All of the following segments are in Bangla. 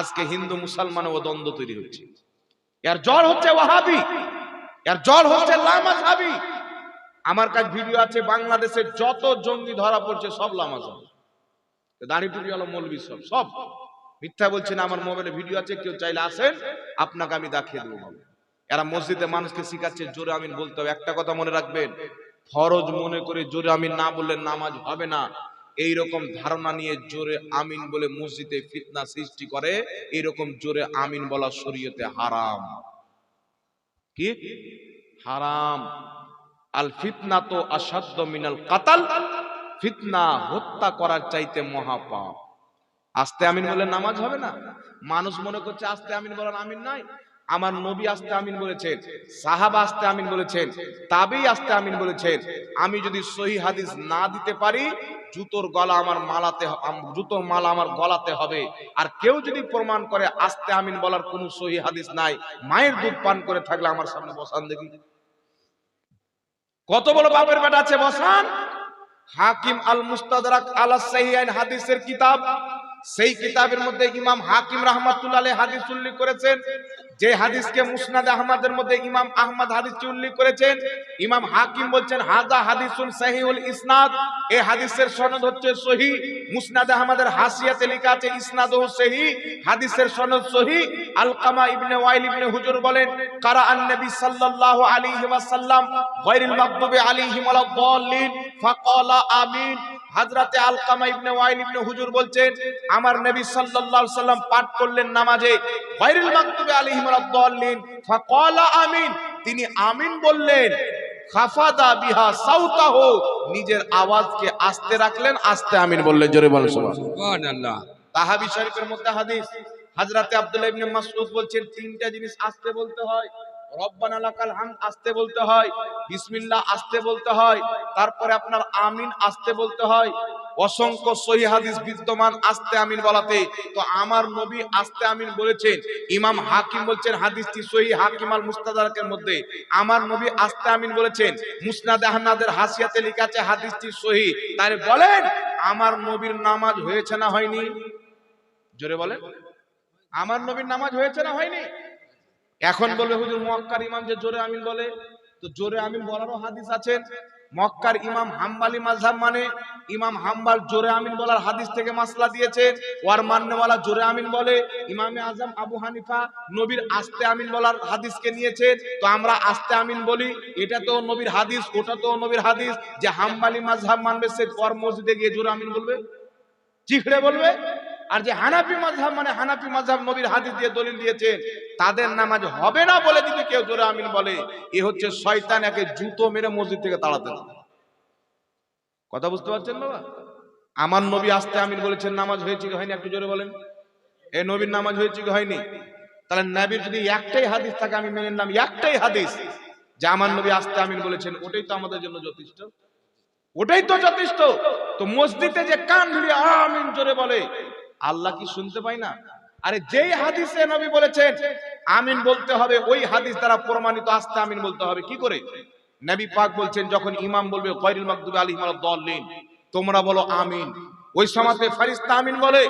আজকে হিন্দু মুসলমান ও দ্বন্দ্ব তৈরি হচ্ছে। এর জল হচ্ছে ওয়াহাবি, এর জল হচ্ছে লামাজাবি আমার কাছে ভিডিও আছে, বাংলাদেশের যত জঙ্গি ধরা পড়ছে, সব লামাজাবি দাড়ি হলো মৌলবি সব সব। মিথ্যা বলছেন আমার মোবাইলে ভিডিও আছে, কেউ চাইলে আসেন, আপনাকে আমি দেখিয়ে দেবো এরা মসজিদে মানুষকে শিখাচ্ছে, জোরে আমিন বলতে হবে। একটা কথা মনে রাখবেন, ফরজ মনে করে জোরে আমিন না বললে নামাজ হবে না। এই রকম ধারণা নিয়ে জোরে আমিন বলে মসজিদে ফিতনা সৃষ্টি করে, এইরকম জোরে আমিন বলা শরীয়তে হারাম। কি? হারাম। আল ফিতনা তো আসাধ্য মিনাল কাতাল, ফিতনা হত্যা করার চাইতে মহাপাপ আস্তে আমিন বলে নামাজ হবে না? মানুষ মনে করছে আস্তে আমিন বলার আমিন নাই। আমার নবী আস্তে আমিন বলেছেন, সাহাবা আস্তে আমিন বলেছেন, তাবেই আস্তে আমিন বলেছেন। আমি যদি সহি হাদিস না দিতে পারি, জুতোর গলা আমার মালাতে জুতোর মালা আমার গলাতে হবে। আর কেউ যদি প্রমাণ করে আস্তে আমিন বলার কোনো সহি হাদিস নাই, মায়ের দুধ পান করে থাকলে আমার সামনে বসান দেখি। কত বড় বাপের বেটা আছে, বসান। হাকিম আল মুস্তাদরাক আলা সাহিহাইন হাদিসের কিতাব। সেই কিতাবের মধ্যে ইমাম হাকিম রাহমাতুল্লাহ হাদিস উল্লেখ করেছেন। যে হাদিসকে মুসনাদ আহমদের মধ্যে ইমাম আহমদ হাদিসটি উল্লেখ করেছেন। ইমাম হাকিম বলছেন হাজা হাদিসুন সহিউল ইসনাদ। এই হাদিসের সনদ হচ্ছে সহি মুসনাদ আহমদের হাসিয়াতে লেখা আছে, ইসনাদহু সহি হাদিসের সনদ সহি আলকামা ইবনে ওয়াইল ইবনে হুজুর বলেন কারা আন নবী সাল্লাল্লাহু আলাইহি ওয়াসাল্লাম গায়রিল মাগদুবি আলাইহিম ওয়ালাদ ফাকালা আমিন। হাজরাতে আলকামা ইবনে ওয়াইল ইবনে হুজুর বলছেন আমার নবী সাল্লাল্লাহু আলাইহি সাল্লাম পাঠ করলেন নামাজে গায়রিল মাগদুবি আলাইহিম ওয়ালাদ দাল্লিন ফাকালা আমিন। তিনি আমিন বললেন খাফাদা বিহা সাউতাহু। নিজের আওয়াজকে আস্তে রাখলেন আস্তে আমিন বললেন জোরে বলেন সুবহানাল্লাহ। তাহাবি শরীফের মধ্যে হাদিস হযরতে আব্দুল্লাহ ইবনে মাসউদ বলছেন তিনটা জিনিস আস্তে বলতে হয় রব্বানা আস্তে বলতে হয় আস্তে বলতে হয়, তারপরে আপনার আমিন আস্তে বলতে হয়, অসংখ্য বিদ্যমান আস্তে আমিন বলাতে। তো আমার নবী আস্তে আমিন বলেছেন, ইমাম হাকিম বলছেন হাদিসটি হাকিম মধ্যে। আমার নবী আস্তে আমিন বলেছেন, মুসনাদ আহমদের হাসিয়াতে লেখা আছে হাদিসটি সহি। তারে বলেন, আমার নবীর নামাজ হয়েছে না হয়নি? জোরে বলেন। আমার নবীর নামাজ হয়েছে না হয়নি? এখন বলবে হুজুর মক্কার ইমাম যে জোরে আমিন বলে তো জোরে আমিন বলারও হাদিস আছেন মক্কার ইমাম হাম্বালি মাযহাব মানে ইমাম হাম্বাল জোরে আমিন বলার হাদিস থেকে মাসলা দিয়েছে। ওয়ার মান্যওয়ালা জোরে আমিন বলে ইমামে আজম আবু হানিফা নবীর আস্তে আমিন বলার হাদিসকে নিয়েছে। তো আমরা আস্তে আমিন বলি এটা তো নবীর হাদিস ওটা তো নবীর হাদিস। যে হাম্বালি মাযহাব মানবে সে পর মসজিদে গিয়ে জোরে আমিন বলবে। চিখড়ে বলবে। আর যে হানাফি মাযহাব মানে হানাফি মাযহাব নবীর হাদিস দিয়ে দলিল দিয়েছেন তাদের নামাজ হবে না বলে যদি কেউ জোরে আমিন বলে, এ হচ্ছে শয়তান একে জুতো মেরে মসজিদ থেকে তাড়াতে কথা বুঝতে পারছেন বাবা? আমার নবী আসতে আমিন বলেছেন, নামাজ হয়েছে কি হয়নি? একটু জোরে বলেন। এ নবীর নামাজ হয়েছে কি হয়নি? তাহলে নবীর যদি একটাই হাদিস থাকে, আমি মেনে নাম একটাই হাদিস, যে আমার নবী আসতে আমিন বলেছেন, ওটাই তো আমাদের জন্য যথেষ্ট। ওটাই তো যথেষ্ট। তো মসজিদে যে কান ধরে আমিন জোরে বলে আল্লাহ কি শুনতে পায় না? আরে যেই হাদিসে নবী বলেছেন আমিন বলতে হবে ওই হাদিস দ্বারা প্রমাণিত আস্তে আমিন বলতে হবে। কি করে? নবী পাক বলছেন যখন ইমাম বলবে কয়রিল মাকদুবি আলাইহিম ওয়ালাদ-দাল্লিন তোমরা বলো আমিন। ওই সময়তে ফেরেশতা আমিন বলে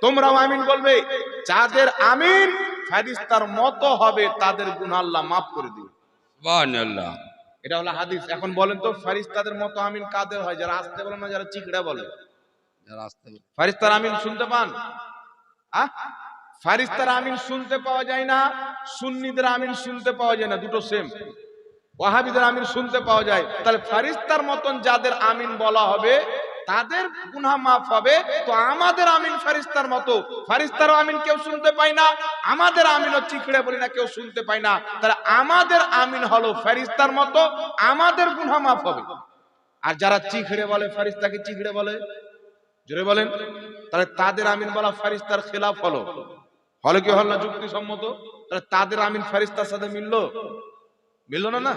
তোমরাও আমিন বলবে। যাদের আমিন ফারিস্তার মতো হবে তাদের গুনাহ আল্লাহ maaf করে দিবে। সুবহানাল্লাহ। এটা হলো হাদিস। এখন বলেন তো ফারিস্তাদের মতো আমিন কাদের হয়? যারা আসতে বলে না যারা চিকড়া বলে। ফারিস্তার আমিন শুনতে পান? আহ? ফারিস্তার আমিন শুনতে পাওয়া যায় না, সুন্নিদের আমিন শুনতে পাওয়া যায় না, দুটো সেম ওয়াহাবিদের আমিন শুনতে পাওয়া যায়। তাহলে ফারিস্তার মতন যাদের আমিন বলা হবে, তাদের গুনাহ মাফ হবে। তো আমাদের আমিন ফারিস্তার মতো। ফারিস্তার আমিন কেউ শুনতে পায় না, আমাদের আমিনও চিকড়ে বলি না, কেউ শুনতে পায় না। তাহলে আমাদের আমিন হলো ফারিস্তার মতো, আমাদের গুনাহ মাফ হবে। আর যারা চিখড়ে বলে, ফারিস্তাকে চিখড়ে বলে? জোরে বলেন, তাহলে তাদের আমিন বলা ফারিস্তার খেলাফ হলো। হলো কি হল না যুক্তিসম্মত? তাহলে তাদের আমিন ফারিস্তার সাথে মিললো? মিললো না না?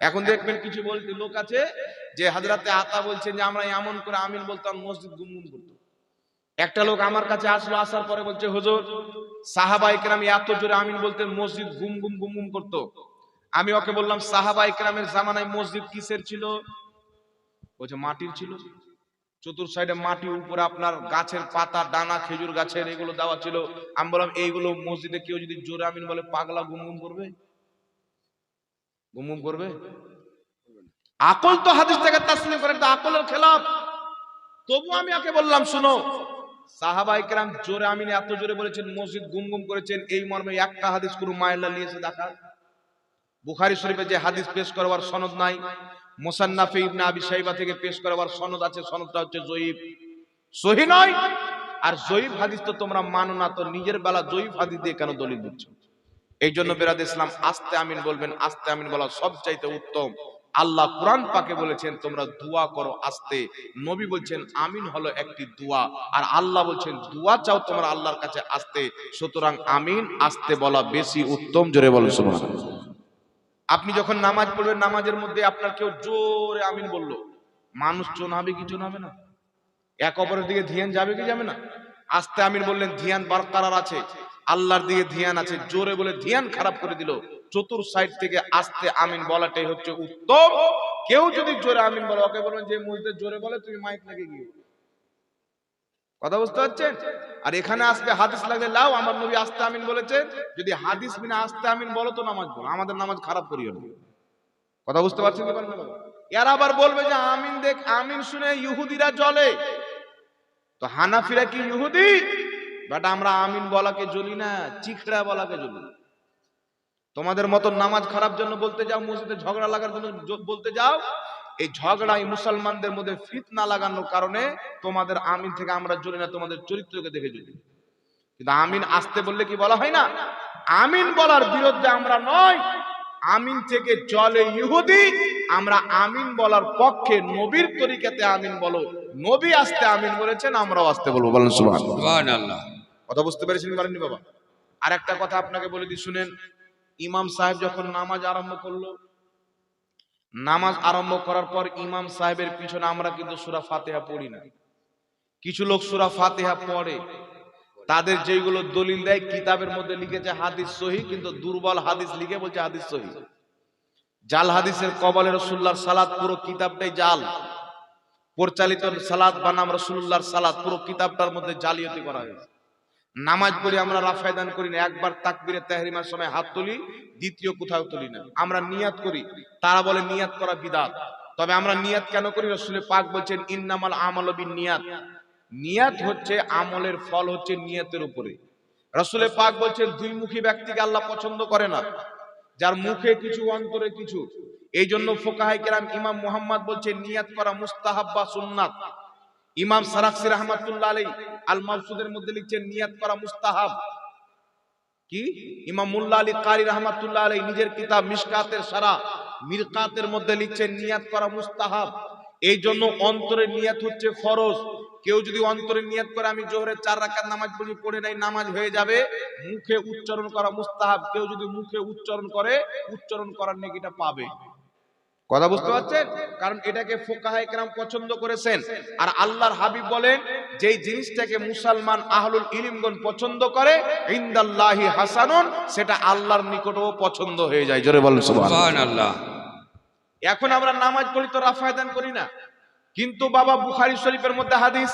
এখন দেখবেন কিছু বলতে লোক আছে যে হাজরাতে আতা বলছেন যে আমরা এমন করে আমিন বলতাম, মসজিদ গুমগুম করতো। একটা লোক আমার কাছে আসলো, আসার পরে বলছে, হুজুর সাহাবাই কেরাম এত জোরে আমিন বলতেন মসজিদ গুম গুম গুম গুম করতো। আমি ওকে বললাম সাহাবাই কেরামের জামানায় মসজিদ কিসের ছিল? বলছে, মাটির ছিল। চতুর সাইডে মাটি উপরে আপনার গাছের পাতা, ডানা, খেজুর গাছের এগুলো দেওয়া ছিল। আমি বললাম, এইগুলো মসজিদে কেউ যদি জোরে আমিন বলে, পাগলা গুমগুম করবে? গুমগুম করবে? আকল তো হাদিস থেকে তাসলিম করে, এটা আকলের খেলাফ। তবু আমি আগে বললাম, শুনো সাহাবাই কেরাম জোরে আমিন এত জোরে বলেছেন, মসজিদ গুমগুম করেছেন, এই মর্মে একটা হাদিস কোনো মায়েল্লা নিয়েছে দেখা বুখারি শরীফে যে হাদিস পেশ করবার সনদ নাই। মুসান্নাফে ইবনে আবি শাইবা থেকে পেশ করবার সনদ আছে, সনদটা হচ্ছে জয়ীব সহি নয়? আর জয়ীব হাদিস তো তোমরা মানো না, তো নিজের বেলা জয়ীব হাদিস দিয়ে কেন দলিল দিচ্ছ? এই জন্য বেরাদ ইসলাম আস্তে আমিন বলবেন, আস্তে আমিন বলা সবচাইতে উত্তম। আল্লাহ কোরআন পাকে বলেছেন, তোমরা দোয়া করো আস্তে। নবী বলছেন, আমিন হলো একটি দোয়া। আর আল্লাহ বলছেন, দোয়া চাও তোমরা আল্লাহর কাছে আস্তে। সুতরাং আমিন আস্তে বলা বেশি উত্তম। জোরে বলো, সুবহানাল্লাহ। আপনি যখন নামাজ পড়বেন, নামাজের মধ্যে আপনার কেউ জোরে আমিন বলল। মানুষ চোনাবে কি চোনাবে না? এক অপরের দিকে ধ্যান যাবে কি যাবে না? আস্তে আমিন বললেন, ধ্যান বারকারার আছে, আল্লাহর দিকে ধিয়ান আছে। জোরে বলে ধিয়ান খারাপ করে দিল। চতুর সাইড থেকে আস্তে আমিন বলাটাই হচ্ছে উত্তম। কেউ যদি জোরে আমিন বলে, ওকে বলবেন যে মসজিদে জোরে বলে, তুমি মাইক লাগে গিয়ে। কথা বুঝতে পারছেন? আর এখানে আসবে হাদিস লাগলে লাও, আমার নবী আস্তে আমিন বলেছেন, যদি হাদিস বিনা আস্তে আমিন বলো তো নামাজ বলো আমাদের নামাজ খারাপ করিও না। কথা বুঝতে পারছেন কি? এরা আবার বলবে যে আমিন দেখ, আমিন শুনে ইহুদিরা জ্বলে। তো হানাফিরা কি ইহুদি? বাট আমরা আমিন বলাকে জ্বলি না চিখড়া বলাকে জ্বলি। তোমাদের মতো নামাজ খারাপ জন্য বলতে যাও, মসজিদে ঝগড়া লাগার জন্য বলতে যাও এই ঝগড়া এই মুসলমানদের মধ্যে ফিতনা লাগানোর কারণে তোমাদের আমিন থেকে আমরা জ্বলি না তোমাদের চরিত্রকে দেখে জ্বলি কিন্তু আমিন আসতে বললে কি বলা হয় না? আমিন বলার বিরুদ্ধে আমরা নয় আমিন থেকে জলে ইহুদি আমরা আমিন বলার পক্ষে নবীর তরিকাতে আমিন বলো। নবী আসতে আমিন বলেছেন আমরাও আসতে বলব। বলেন সুবহান। সুবহান কথা বুঝতে পেরেছেন পারেননি বাবা? আর একটা কথা আপনাকে বলে দিই শুনেন ইমাম সাহেব যখন নামাজ আরম্ভ করল নামাজ আরম্ভ করার পর ইমাম সাহেবের পিছনে আমরা কিন্তু সুরা ফাতেহা পড়ি না। কিছু লোক সুরা ফাতেহা পড়ে। তাদের যেগুলো দলিল দেয়, কিতাবের মধ্যে লিখেছে হাদিস সহি, কিন্তু দুর্বল হাদিস লিখে বলছে হাদিস সহি। জাল হাদিসের কবলে রসুল্লাহর সালাদ পুরো কিতাবটাই জাল। পরিচালিত সালাত বানাম রসুল্লাহর সালাদ পুরো কিতাবটার মধ্যে জালিয়াতি করা হয়েছে। নামাজ পড়ি আমরা রাফায়দান করি না, একবার তাকবিরে তাহরিমার সময় হাত তুলি, দ্বিতীয় কোথাও তুলি না। আমরা নিয়াত করি, তারা বলে নিয়াত করা বিদাত। তবে আমরা নিয়াত কেন করি? রসুলের পাক বলছেন, ইন্নামাল আমল নিয়াত নিয়াত হচ্ছে আমলের ফল হচ্ছে নিয়াতের উপরে। রসুলের পাক বলছেন, দুই মুখী ব্যক্তিকে আল্লাহ পছন্দ করে না, যার মুখে কিছু, অন্তরে কিছু। এই জন্য ফোকাহাই কেরাম ইমাম মুহাম্মদ বলছে নিয়াত করা মুস্তাহাব বা সুন্নাত। ইমাম সারাকসি রহমাতুল্লাহ আলাই আল মাবসুদের মধ্যে লিখছেন, নিয়াত করা মুস্তাহাব। কি? ইমাম মুল্লা আলী কারি রহমাতুল্লাহ আলাই নিজের কিতাব মিশকাতের সারা মিরকাতের মধ্যে লিখছেন, নিয়াত করা মুস্তাহাব। এই জন্য অন্তরের নিয়াত হচ্ছে ফরজ। কেউ যদি অন্তরে নিয়াত করে, আমি জোহরের চার রাকাত নামাজ পড়ি, পড়ে নাই, নামাজ হয়ে যাবে। মুখে উচ্চারণ করা মুস্তাহাব। কেউ যদি মুখে উচ্চারণ করে, উচ্চারণ করার নেকিটা পাবে। কথা বুঝতে পারছেন? কারণ এটাকে ফোকাহায় কেরাম পছন্দ করেছেন। আর আল্লাহর হাবিব বলেন যেই জিনিসটাকে মুসলমান আহলুল ইলিমগণ পছন্দ করে ইন্দাল্লাহি হাসানুন সেটা আল্লাহর নিকটও পছন্দ হয়ে যায়। জোরে বলেন সুবহান সুবহান আল্লাহ এখন আমরা নামাজ পড়ি তো রাফায়দান করি না। কিন্তু বাবা বুখারী শরীফের মধ্যে হাদিস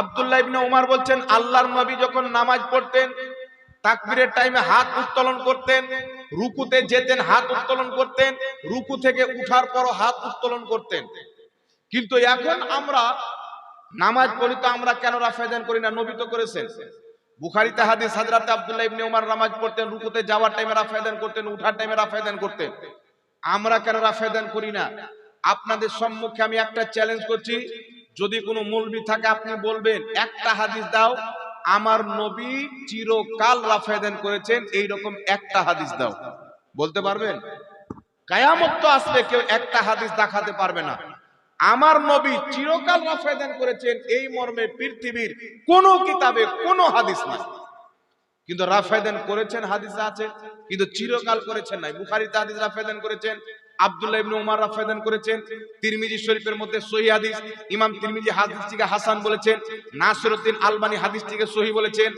আব্দুল্লাহ ইবনে উমার বলছেন আল্লাহর নবী যখন নামাজ পড়তেন তাকবীরের টাইমে হাত উত্তোলন করতেন, রুকুতে যেতেন, হাত উত্তোলন করতেন, রুকু থেকে উঠার পরও হাত উত্তোলন করতেন। কিন্তু এখন আমরা, নামাজ পড়ি তো আমরা কেন রাফায়দান করি না? নবী তো করেছেন। বুখারীতে হাদিস হযরত আব্দুল্লাহ ইবনে উমার নামাজ পড়তেন, রুকুতে যাওয়ার টাইমে রাফায়দান করতেন, উঠার টাইমে রাফায়দান করতেন। আমরা কেন রাফায়দান করি না? আপনাদের সম্মুখে আমি একটা চ্যালেঞ্জ করছি। যদি কোনো মৌলবি থাকে, আপনি বলবেন, একটা হাদিস দাও আমার নবী চিরকাল রাফায়দান করেছেন এই রকম একটা হাদিস দাও। বলতে পারবেন? কায়ামত তো আসবে, কেউ একটা হাদিস দেখাতে পারবে না। আমার নবী চিরকাল রাফায়দান করেছেন, এই মর্মে পৃথিবীর কোন কিতাবে কোনো হাদিস নাই। কিন্তু রাফায়দান করেছেন, হাদিস আছে। কিন্তু চিরকাল করেছেন নাই। বুখারীতে হাদিস রাফায়দান করেছেন আব্দুল্লাহ ইবনে উমার রাফায়দান করেছেন, তিরমিজি শরীফের মধ্যে সহি হাদিস, ইমাম তিরমিজি হাদিসটিকে হাসান বলেছেন, নাসিরউদ্দিন আলবানী হাদিসটিকে সহি বলেছেন,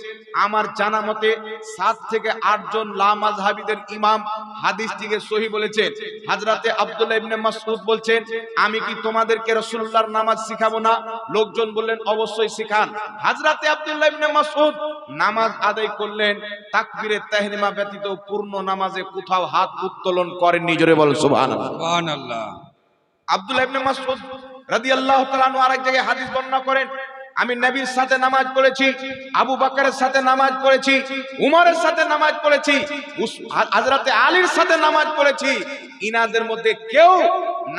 আমার জানা মতে সাত থেকে আট জন লা মাযহাবিদের ইমাম হাদিসটিকে সহি বলেছেন। হাজরাতে আব্দুল্লাহ ইবনে মাসউদ বলছেন, আমি কি তোমাদেরকে রাসূলুল্লাহর নামাজ শিখাবো না? লোকজন বললেন, অবশ্যই শিখান। হাজরাতে আব্দুল্লাহ ইবনে মাসউদ নামাজ আদায় করলেন, তাকবীরে তাহরিমা ব্যতীত পূর্ণ নামাজে কোথাও হাত উত্তোলন করেননি, জোরে বল সুবহানাল্লাহ। সুবহানাল্লাহ। আব্দুল্লাহ ইবনে মাসউদ রাদিয়াল্লাহু তাআলা আনহু আরেক জায়গায় হাদিস বর্ণনা করেন আমি নবীর সাথে নামাজ পড়েছি আবু বকরের সাথে নামাজ পড়েছি উমরের সাথে নামাজ পড়েছি উস- হযরতে আলীর সাথে নামাজ পড়েছি ইনাদের মধ্যে কেউ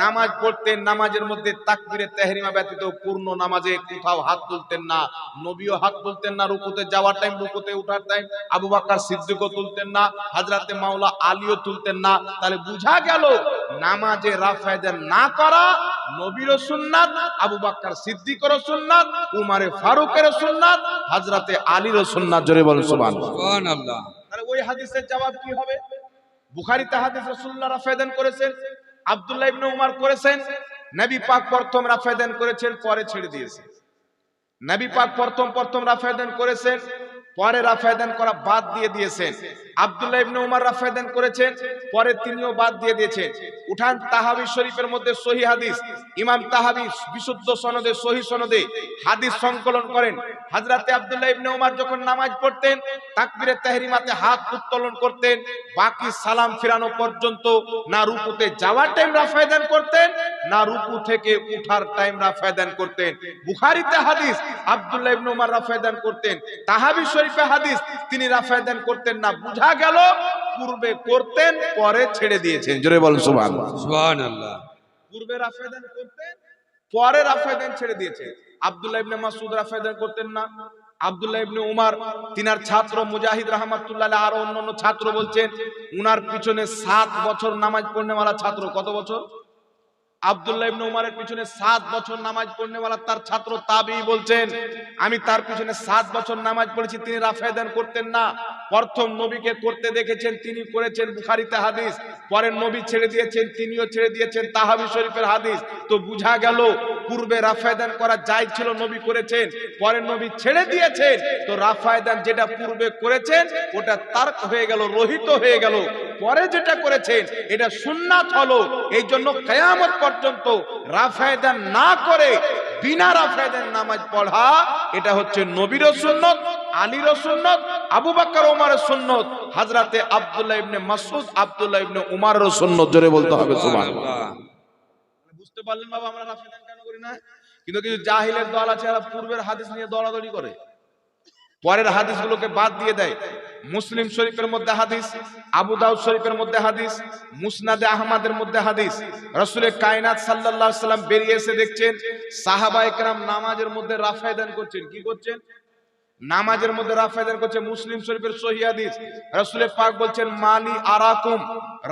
নামাজ পড়তেন নামাজের মধ্যে তাকবীরে তেহরিমা ব্যতীত পূর্ণ নামাজে কোথাও হাত তুলতেন না। নবীও হাত তুলতেন না রুকুতে যাওয়ার টাইম রুকুতে ওঠার টাইম আবু বাক্কার সিদ্দিকও তুলতেন না হাজরাতে মাওলা আলীও তুলতেন না। তাহলে বুঝা গেল নামাজে রাফায়দান না করা নবীর সুন্নাত আবু বকর সিদ্দিকের সুন্নাত উমারে ফারুকের সুন্নাত হাজরাতে আলীর সুন্নাত। জোরে বলেন সুবহানাল্লাহ। তাহলে ওই হাদিসের জবাব কি হবে? বুখারীতে হাদিস রাসূলুল্লাহ রাফায়দান করেছেন আব্দুল্লাহ ইবনে উমার করেছেন, নবী পাক প্রথম রাফায়দান করেছেন, পরে ছেড়ে দিয়েছেন। নবী পাক প্রথম প্রথম রাফায়দান করেছেন, পরে রাফায়দান করা বাদ দিয়ে দিয়েছেন। আব্দুল্লাহ ইবনে রাফায়দান করেছেন, পরে তিনিও বাদ দিয়ে দিয়েছেন। উঠান তাহাবি শরীফের মধ্যে সহি হাদিস, ইমাম তাহাবি বিশুদ্ধ সনদে, সহি সনদে হাদিস সংকলন করেন। হাজরাতে ইবনে যখন নামাজ পড়তেন হাত উত্তোলন করতেন, বাকি সালাম ফিরানো পর্যন্ত না রুকুতে যাওয়ার টাইম রাফায়দান করতেন, না রুকু থেকে উঠার টাইম রাফায়দান করতেন। বুখারীতে হাদিস, আব্দুল্লাহ ইবনে রাফায়দান করতেন। তাহাবি শরীফে হাদিস, তিনি রাফায়দান করতেন না, বুঝা গেল পূর্বে করতেন পরে ছেড়ে দিয়েছেন। জোরে বলুন সুবহানাল্লাহ। সুবহানাল্লাহ। পূর্বে রাফায়দান করতেন পরে রাফায়দান ছেড়ে দিয়েছে আব্দুল্লাহ ইবনে মাসউদ রাফায়দান করতেন না। আব্দুল্লাহ ইবনে উমার তিনার ছাত্র মুজাহিদ রহমাতুল্লাহ আলাইহি আরও অন্যান্য ছাত্র বলছেন উনার পিছনে সাত বছর নামাজ পড়নেওয়ালা ছাত্র কত বছর? পিছনে বছর নামাজ পড়নেওয়ালা তার ছাত্র বলছেন, আমি তার পিছনে বছর নামাজ পড়েছি, তিনি রাফেদান করতেন না। প্রথম করতে দেখেছেন, তিনি করেছেন বুখারীতে হাদিস। ছেড়ে দিয়েছেন, তিনিও ছেড়ে দিয়েছেন তাহাবি শরীফের হাদিস। তো বুঝা গেল পূর্বে রাফায়দান করা যাই ছিল, নবী করেছেন পরের নবী ছেড়ে দিয়েছেন। তো রাফায়দান যেটা পূর্বে করেছেন, ওটা তার্ক হয়ে গেল, রহিত হয়ে গেল। পরে যেটা করেছেন, এটা সুন্নাত হলো। এই জন্য কেয়ামত পর্যন্ত রাফায়দান না করে বিনা রাফায়দান নামাজ পড়া, এটা হচ্ছে নবীর সুন্নত আলীর সুন্নত, আবু বকর ওমরের সুন্নত হযরতে আব্দুল্লাহ ইবনে মাসউদ, আব্দুল্লাহ ইবনে উমারের সুন্নত। জোরে বলতে হবে, সুবহানাল্লাহ। সুবহানাল্লাহ বুঝতে পারলেন বাবা আমরা রাফায়দান করি না। কিন্তু কিছু জাহিলের দল আছে, এরা পূর্বের হাদিস নিয়ে দৌড়াদৌড়ি করে। পরের হাদিসগুলোকে বাদ দিয়ে দেয়। মুসলিম শরীফের মধ্যে হাদিস, আবু দাউদ শরীফের মধ্যে হাদিস, মুসনাদে আহমদের মধ্যে হাদিস। রসুলের কায়নাত আলাইহি সাল্লাম বেরিয়ে এসে দেখছেন সাহাবা একরাম নামাজের মধ্যে রাফায়দান করছেন। কি করছেন? নামাজের মধ্যে রাফায়দান করছে মুসলিম শরীফের সহি হাদিস। রাসূলের পাক বলছেন, মালি আরাকুম,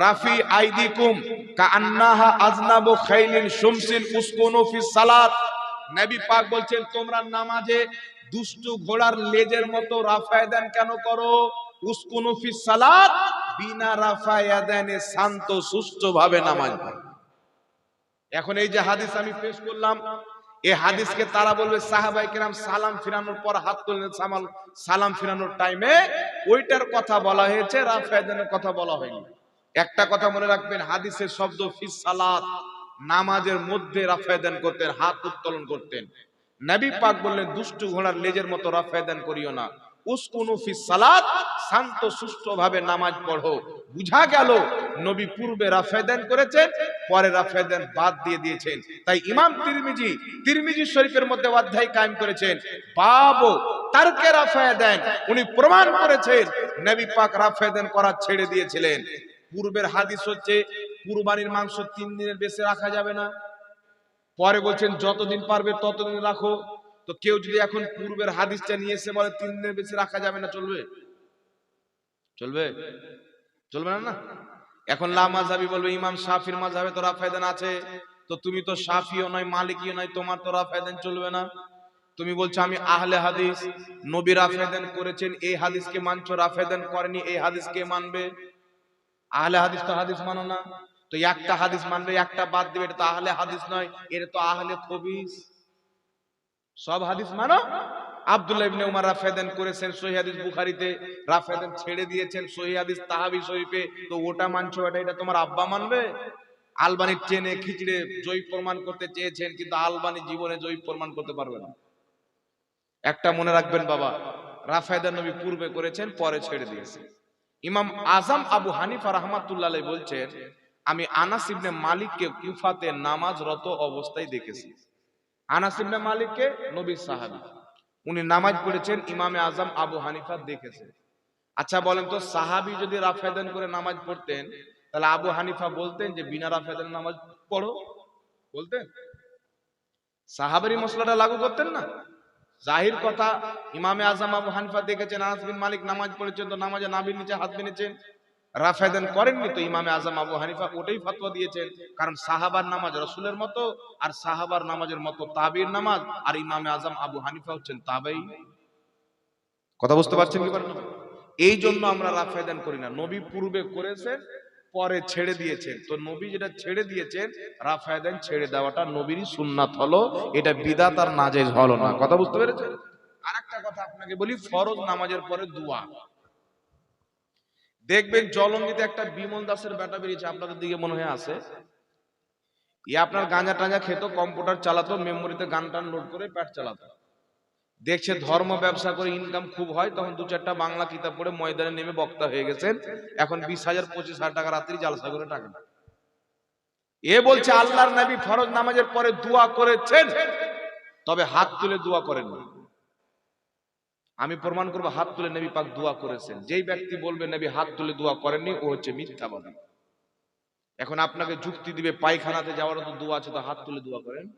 রাফি আইদিকুম, কাআন্নাহা আজনাবু খাইলিন শুমসিন উসকুনু ফিস সালাত। নবী পাক বলছেন, তোমরা নামাজে দুষ্টু ঘোড়ার লেজের মতো রাফায়দান কেন করো? উসকুনু ফিস সালাত, বিনা রাফায়াদানে শান্ত সুষ্ঠু ভাবে নামাজ পড়ো। এখন এই যে হাদিস আমি পেশ করলাম এই হাদিসকে তারা বলবে সাহাবাই কিরাম সালাম ফিরানোর পর হাত তুললেন সামাল সালাম ফিরানোর টাইমে ওইটার কথা বলা হয়েছে রাফায়দানের কথা বলা হয়নি। একটা কথা মনে রাখবেন হাদিসের শব্দ ফিস সালাত নামাজের মধ্যে রাফায়দান করতেন হাত উত্তোলন করতেন। নবী পাক বললেন দুষ্টু ঘোড়ার লেজের মতো রাফায়দান করিও না। সালাত, শান্ত নামাজ বুঝা নবী পূর্বে রাফায়দান করেছেন, পরে রাফায়দান বাদ দিয়ে দিয়েছেন। তাই ইমাম তিরমিজি তিরমিজি শরীফের মধ্যে অধ্যায় কায়েম করেছেন, বাবু তারকে উনি প্রমাণ করেছেন, নবী পাক রাফায়দান করা ছেড়ে দিয়েছিলেন। পূর্বের হাদিস হচ্ছে, কুরবানির মাংস তিন দিনের বেশি রাখা যাবে না। পরে বলছেন, যতদিন পারবে ততদিন রাখো। তো কেউ যদি এখন পূর্বের হাদিসটা নিয়ে এসে বলে, তিন দিনের বেশি রাখা যাবে না, চলবে? চলবে? চলবে না না? এখন লা মাযহাবি বলবে, ইমাম শাফির মাযহাবে তো রাফায়দান আছে। তো তুমি তো সাফিও নয়, মালিকিও নয়, তোমার তো রাফায়দান চলবে না। তুমি বলছো, আমি আহলে হাদিস, নবী রাফায়দান করেছেন, এই হাদিসকে মানছো, রাফায়দান করেনি, এই হাদিসকে মানবে? আহলে হাদিস তো হাদিস মানো না। তো একটা হাদিস মানবে, একটা বাদ দিবে, এটা তো আহলে হাদিস নয়, এটা তো আহলে খবিস। সব হাদিস মানো? আব্দুল্লাহ ইবনে উমার রাফেদান করেছেন হাদিস বুখারীতে, রাফেদান ছেড়ে দিয়েছেন সহিহ হাদিস তাহাবি তো ওটা মানছো তোমার আব্বা মানবে? খিচড়ে জয় প্রমাণ করতে চেয়েছেন, কিন্তু আলবানি জীবনে প্রমাণ করতে পারবে না। একটা মনে রাখবেন বাবা রাফেদা নবী পূর্বে করেছেন, পরে ছেড়ে দিয়েছেন ইমাম আজম আবু হানিফা রহমাতুল্লাহ বলছেন, আমি আনাস মালিককে কুফাতে নামাজরত অবস্থায় দেখেছি। আনাস মালিককে নবীর সাহাবী। উনি নামাজ পড়েছেন, ইমামে আজম আবু হানিফা দেখেছেন আচ্ছা বলেন তো, সাহাবী যদি রাফেদান করে নামাজ পড়তেন, তাহলে আবু হানিফা বলতেন যে, বিনা রাফেদান নামাজ পড়ো? বলতেন। সাহাবেরই মশলাটা লাগু করতেন না? জাহির কথা, ইমামে আজম আবু হানিফা দেখেছেন, আনাস মালিক নামাজ পড়েছেন, তো নামাজে নাভির নিচে হাত বেঁধেছেন। রাফেদান করেননি তো ইমামে আজম আবু হানিফা, ওটাই ফতোয়া দিয়েছেন। কারণ সাহাবার নামাজ রসুলের মতো আর সাহাবার নামাজের মতো তাবির নামাজ আর ইমামে আজম আবু হানিফা হচ্ছেন তাবেই। কথা বুঝতে পারছেন কি পারেন এই জন্য আমরা রাফেদান করি না। নবী পূর্বে করেছেন, পরে ছেড়ে দিয়েছেন। তো নবী যেটা ছেড়ে দিয়েছেন, রাফায়দান ছেড়ে দেওয়াটা নবীরই সুন্নাত হলো। এটা বিদাত আর নাজেজ হলো না। কথা বুঝতে পেরেছেন? আরেকটা কথা আপনাকে বলি, ফরজ নামাজের পরে দোয়া। দেখবেন জলঙ্গিতে একটা বিমল দাসের বেটা বেরিয়েছে, আপনাদের দিকে মনে হয় আছে? ই আপনার গাঁজা টাঞ্জা খেত, কম্পিউটার চালাতো, মেমোরিতে গান টান লোড করে প্যাট চালাতো। দেখছে ধর্ম ব্যবসা করে ইনকাম খুব হয়, তখন দু চারটা বাংলা কিতাব পড়ে ময়দানে নেমে বক্তা হয়ে গেছেন। এখন বিশ হাজার, পঁচিশ হাজার টাকা রাত্রি জালসা করে টাকা এ বলছে, আল্লাহর নবী ফরজ নামাজের পরে দোয়া করেছেন, তবে হাত তুলে দোয়া করেননি। আমি প্রমাণ করব, হাত তুলে নবী পাক দোয়া করেছেন। যেই ব্যক্তি বলবে, নবী, হাত তুলে দোয়া করেননি, ও হচ্ছে মিথ্যাবাদী। এখন আপনাকে যুক্তি দিবে, পায়খানাতে যাওয়ার তো দোয়া আছে, তো হাত তুলে দোয়া করেন।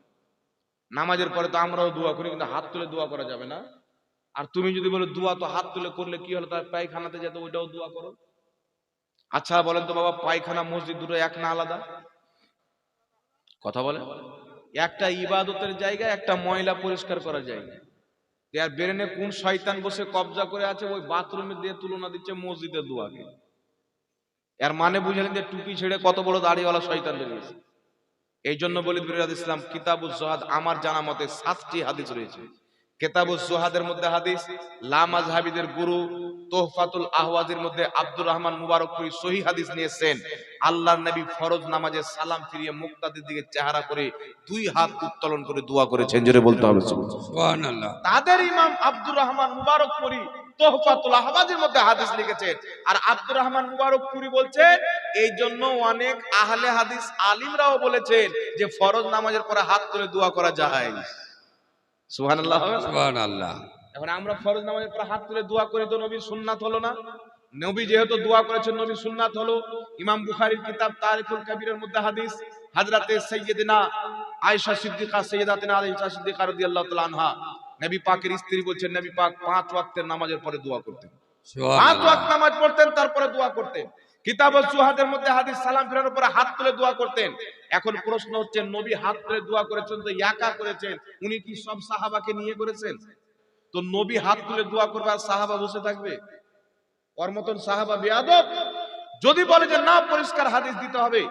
নামাজের পরে তো আমরাও দোয়া করি, কিন্তু হাত তুলে দোয়া করা যাবে না। আর তুমি যদি বলো, দোয়া তো হাত তুলে করলে কি হলো তার পায়খানাতে যেতে ওইটাও দোয়া করো। আচ্ছা বলেন তো বাবা, পায়খানা, মসজিদ দুটো এক না আলাদা? কথা বলে একটা ইবাদতের জায়গা, একটা ময়লা পরিষ্কার করার জায়গা। আর বেরেনে কোন শয়তান বসে কবজা করে আছে, ওই বাথরুমে দিয়ে তুলনা দিচ্ছে মসজিদের দোয়াকে এর মানে বুঝলেন যে টুপি ছেড়ে কত বড় দাড়িওয়ালা শয়তান বেরিয়েছে। এই জন্য বলি বিরাদ ইসলাম কিতাবুজ জহাদ, আমার জানা মতে সাতটি হাদিস রয়েছে। জোহাদের মধ্যে হাদিস লামাজহাবিদের গুরু তোহফাতুল আহওয়াজের মধ্যে আব্দুর রহমান মুবারকপুরি সহি হাদিস নিয়েছেন। আল্লাহর নবী ফরজ নামাজে সালাম ফিরিয়ে মুক্তাদের দিকে চেহারা করে দুই হাত উত্তোলন করে দোয়া করেছেন। জোরে বলতে হবে সুবহানাল্লাহ। তাদের ইমাম আব্দুর রহমান মুবারকপুরি তোহফাতুল আহওয়াজের মধ্যে হাদিস লিখেছেন। আর আব্দুর রহমান মুবারকপুরি বলছেন এই জন্য অনেক আহলে হাদিস আলিমরাও বলেছেন যে ফরজ নামাজের পরে হাত তুলে দোয়া করা যায়। এখন আমরা ফরজ নামাজের পরে হাত তুলে দোয়া করি তো নবীর সুন্নাত হলো না? নবী যেহেতু দোয়া করেছেন নবীর সুন্নাত হলো ইমাম বুখারীর কিতাব তারিকুল কাবীরের মধ্যে হাদিস হযরতে সাইয়্যিদিনা আয়েশা সিদ্দিকা সাইয়্যিদাতিনা আয়েশা সিদ্দিকা রাদিয়াল্লাহু তাআলা আনহা। নবী পাকের স্ত্রী বলছেন নবী পাক পাঁচ ওয়াক্তের নামাজের পরে দোয়া করতেন। পাঁচ ওয়াক্ত নামাজ পড়তেন তারপরে দোয়া করতেন। কিতাব সুহাদের মধ্যে হাদিস সালাম ফেরার উপরে হাত তুলে দোয়া করতেন। এখন প্রশ্ন হচ্ছে, নবী হাত তুলে দোয়া করেছেন তো একা করেছেন? উনি কি সব সাহাবাকে নিয়ে করেছেন? তো নবী হাত তুলে দোয়া করবে আর সাহাবা বসে থাকবে? ওর মতন সাহাবা বেয়াদব? যদি বলে যে, না, পরিষ্কার হাদিস দিতে হবে,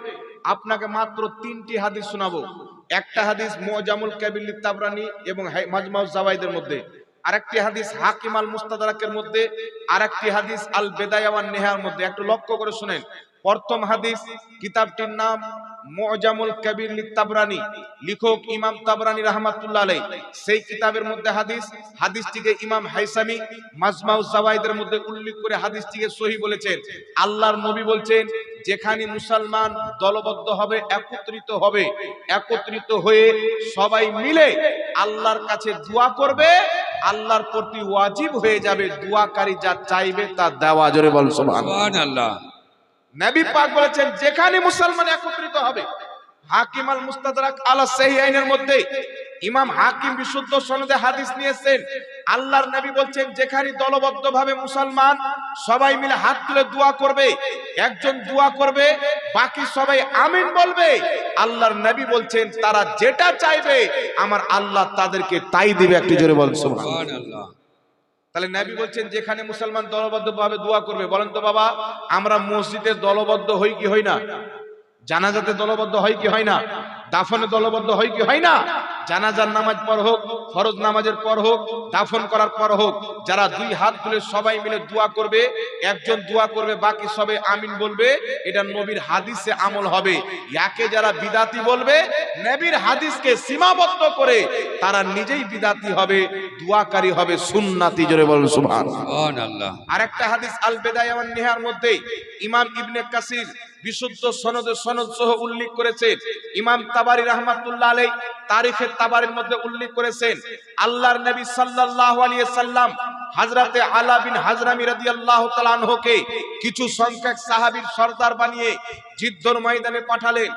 আপনাকে মাত্র তিনটি হাদিস শোনাবো। একটা হাদিস মোজামুল কাবিল তাবরানি এবং মাজমাউজ জাওয়াইদের মধ্যে। আরেকটি হাদিস হাকিম আল মুস্তাদারাকের মধ্যে, আরেকটি হাদিস আল বেদায়ামান নেহার মধ্যে। একটু লক্ষ্য করে শুনেন। প্রথম হাদিস, কিতাবটির নাম মুজামুল কাবির তাবরানি লেখক ইমাম তাবরানি রাহমাতুল্লাহ আলাইহি। সেই কিতাবের মধ্যে হাদিস, হাদিসটিকে ইমাম হাইসামি মাজমাউজ জাওয়াইদের মধ্যে উল্লেখ করে হাদিসটিকে সহি বলেছেন। আল্লাহর নবী বলছেন, যেখানে মুসলমান দলবদ্ধ হবে, একত্রিত হবে, একত্রিত হয়ে সবাই মিলে আল্লাহর কাছে দোয়া করবে, আল্লাহর প্রতি ওয়াজিব হয়ে যাবে, দোয়াকারী যা চাইবে তা দেওয়া। জোরে বল সুবহানাল্লাহ। নবী পাক বলেছেন, যেখানে মুসলমান একত্রিত হবে, হাকিম আল মুস্তাদরাক আলা সহিহ আইনের মধ্যে ইমাম হাকিম বিশুদ্ধ সনদে হাদিস নিয়েছেন, আল্লাহর নবী বলছেন, যেখানে দলবদ্ধভাবে মুসলমান সবাই মিলে হাত তুলে দোয়া করবে, একজন দোয়া করবে, বাকি সবাই আমিন বলবে, আল্লাহর নবী বলছেন, তারা যেটা চাইবে, আমার আল্লাহ তাদেরকে তাই দিবে, একটু জোরে বল সুবহানাল্লাহ। তাহলে ন্যাবি বলছেন, যেখানে মুসলমান দলবদ্ধ ভাবে দোয়া করবে, বলেন তো বাবা, আমরা মসজিদে দলবদ্ধ হই কি হই না? জানাজাতে দলবদ্ধ হয় কি হয় না? দাফনে দলবদ্ধ হয় কি হয় না? জানাজার নামাজ পর হোক ফরজ নামাজের পর হোক দাফন করার পর হোক যারা দুই হাত তুলে সবাই মিলে দোয়া করবে একজন দোয়া করবে বাকি সবে আমিন বলবে এটা নবীর হাদিসে আমল হবে। ইয়াকে যারা বিদাতি বলবে নবীর হাদিসকে সীমাবদ্ধ করে তারা নিজেই বিদাতি হবে দোয়াকারী হবে সুন্নাতি জোরে বলুন সুবহান সুবহান আল্লাহ আরেকটা হাদিস আল বেদায় ওয়ান নিহার মধ্যে ইমাম ইবনে কাসির বিশুদ্ধ সনদে সনদ সহ উল্লেখ করেছেন। ইমাম তাবারি রহমাতুল্লাহ আলাই তারিখের তাবারের মধ্যে উল্লেখ করেছেন, আল্লাহর নবী সাল্লাল্লাহু আলাইহি সাল্লাম হযরতে আলা বিন হাজরামি রাদিয়াল্লাহু তাআলা আনহুকে কিছু সংখ্যক সাহাবীর সরদার বানিয়ে জিদ্দর ময়দানে পাঠালেন।